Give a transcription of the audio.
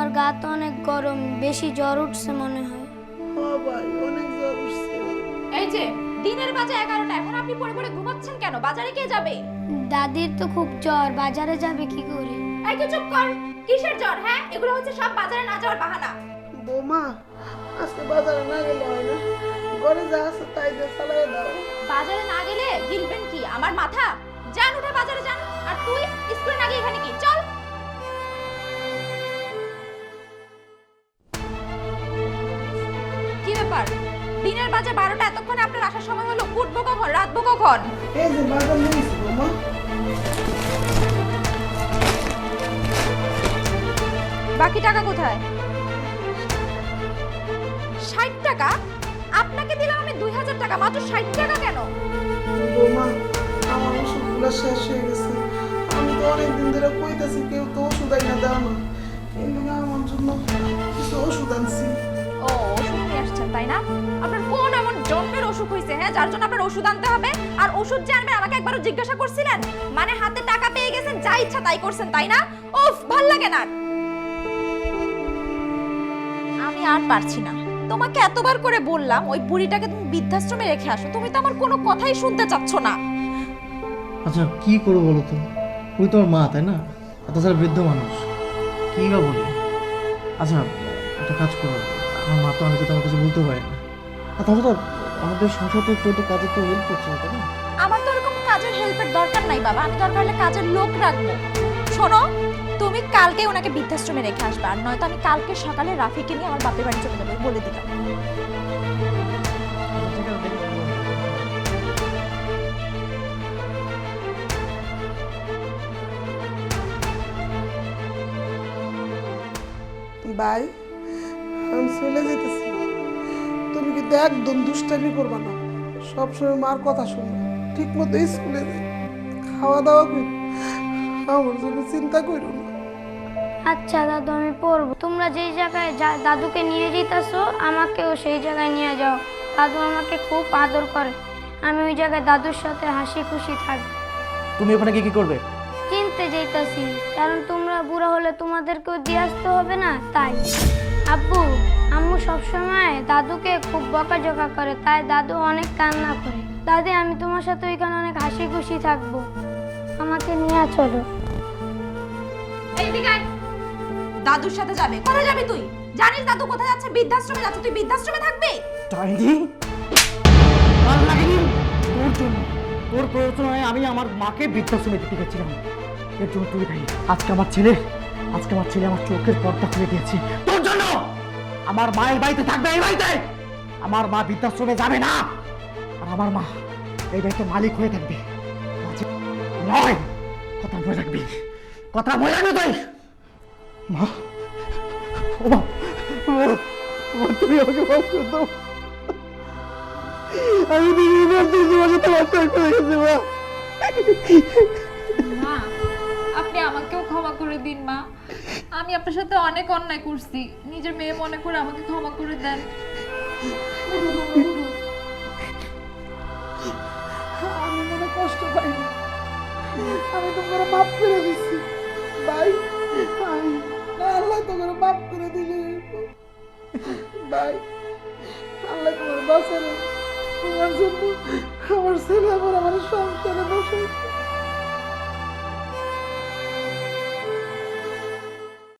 তোমার গা তো অনেক গরম বেশি জ্বর উঠছে মনে হয়। হ্যাঁ ভাই অনেক জ্বর উঠছে। এই যে দিনের বাজে এগারোটা এখন আপনি পড়ে পড়ে ঘুমাচ্ছেন কেন? বাজারে কে যাবে? দাদির তো খুব জ্বর বাজারে যাবে কি করে? এই চুপ কর কিসের জ্বর হ্যাঁ? এগুলো হচ্ছে সব বাজারে না যাওয়ার বাহানা। বৌমা আজকে বাজারে না গেলে হয় না। ঘরে যা আছে তাই দিয়ে চালাই দাও। বাজারে না গেলে গিলবেন কি? আমার মাথা? যান উঠে বাজারে যান। আর তুই স্কুলে না গিয়ে এখানে কি? চল। ব্যাপার দিনের বাজে বারোটা এতক্ষণে আপনার আসার সময় হলো উঠবো কখন রাতবো কখন? এই যে বাজার বাকি টাকা কোথায়? ষাট টাকা? আপনাকে দিলাম আমি দুই হাজার টাকা মাত্র ষাট টাকা কেন? বৌমা আমার ওষুধগুলো শেষ হয়ে গেছে। আমি তো অনেক দিন ধরে কইতাছি কেউ তো ওষুধ আইনা দাও না। কিন্তু আমার জন্য কিছু ওষুধ আনছি। ও, ওষুধ নিয়ে আসছেন, তাই না? আপনার কোন এমন জন্মের অসুখ হয়েছে হ্যাঁ? যার জন্য আপনার ওষুধ আনতে হবে, আর ওষুধ যে আনবেন, আমাকে একবারও জিজ্ঞাসা করছিলেন? মানে হাতে টাকা পেয়ে গেছেন, যা ইচ্ছা তাই করছেন, তাই না? উফ, ভালো লাগে না। আমি আর পারছি না। তোমাকে এতবার করে বললাম, ওই বুড়িটাকে তুমি বৃদ্ধাশ্রমে রেখে আসো। তুমি তো আমার কোনো কথাই শুনতে চাচ্ছ না। আচ্ছা কি করব বলো তো? ওই তো আমার মা, তাই না? আর তাছাড়া বৃদ্ধ মানুষ। কী বা বলি? আচ্ছা একটা কাজ করো। আমার মা তো আমি তো কাছে বলতে পারি না। আর তাছাড়া আমাদের সংসার তো একটু কাজে তো হেল্প করছে না, তাই না? আমার তো এরকম কাজের হেল্পের দরকার নাই বাবা। আমি দরকার হলে কাজের লোক রাখব। শোনো তুমি কালকে ওনাকে বৃদ্ধাশ্রমে রেখে আসবে আর নয়তো আমি কালকে সকালে রাফিকে নিয়ে আমার বাপের বাড়ি চলে যাব বলে দিলাম আচ্ছা, আমি চলে যেতেছি তুমি কিন্তু একদম দুষ্টামি করবা না। সবসময় মার কথা শুনবে। ঠিক মতো স্কুলে যাই। খাওয়া দাওয়া করি। আমার জন্য চিন্তা করো না। আচ্ছা দাদু আমি পড়ব। তোমরা যেই জায়গায় যা- দাদুকে নিয়ে যেতেছো আমাকেও সেই জায়গায় নিয়ে যাও। দাদু আমাকে খুব আদর করে। আমি ওই জায়গায় দাদুর সাথে হাসি খুশি থাকব তুমি ওখানে গিয়ে কি করবে? চিনতে যাইতাছি। কারণ তোমরা বুড়া হলে তোমাদেরকেও দিয়ে আসতে হবে না তাই। আব্বু আম্মু সবসময় দাদুকে খুব বকাঝকা করে তাই দাদু অনেক কান্না করে। দাদি আমি তোমার সাথে ওইখানে অনেক হাসি খুশি থাকব। আমাকে নিয়ে চলো। দাদুর সাথে যাবে। কোথায় যাবি তুই? জানিস দাদু কোথায় যাচ্ছে? বৃদ্ধাশ্রমে যাচ্ছে। তুই বৃদ্ধাশ্রমে থাকবি? ডাইনি। আর লাগেনি তোর জন্য তোর প্ররোচনায় আমি আমার মাকে বৃদ্ধাশ্রমে দিতে গেছিলাম। এর জন্য তুই দায়ী। আজকে আমার ছেলে আজকে আমার ছেলে আমার চোখের পর্দা খুলে দিয়েছে। আমার মায়ের বাড়িতে থাকবে, এই বাড়িতে! আমার মা বৃদ্ধাশ্রমে যাবে না। আর আমার মা এই বাড়িতে মালিক হয়ে থাকবে। নয়। কথা মনে রাখবি। কথা মনে রাখবি তুই। তুমি আমাকে মাফ করে দাও। মা, আপনি আমাকেও ক্ষমা করে দিন, মা। আমি আপনার সাথে অনেক অন্যায় করছি। নিজের মেয়ে মনে করে আমাকে ক্ষমা করে দেন। আমি মনে কষ্ট পাই আমি তোমার মাফ করে দিছি। ভাই আল্লাহ তোমার মাফ করে দিলে। ভাই, আল্লাহ তোমার বাঁচানো তোমার জন্য আমার ছেলে, আমার আমার সংসারে বসে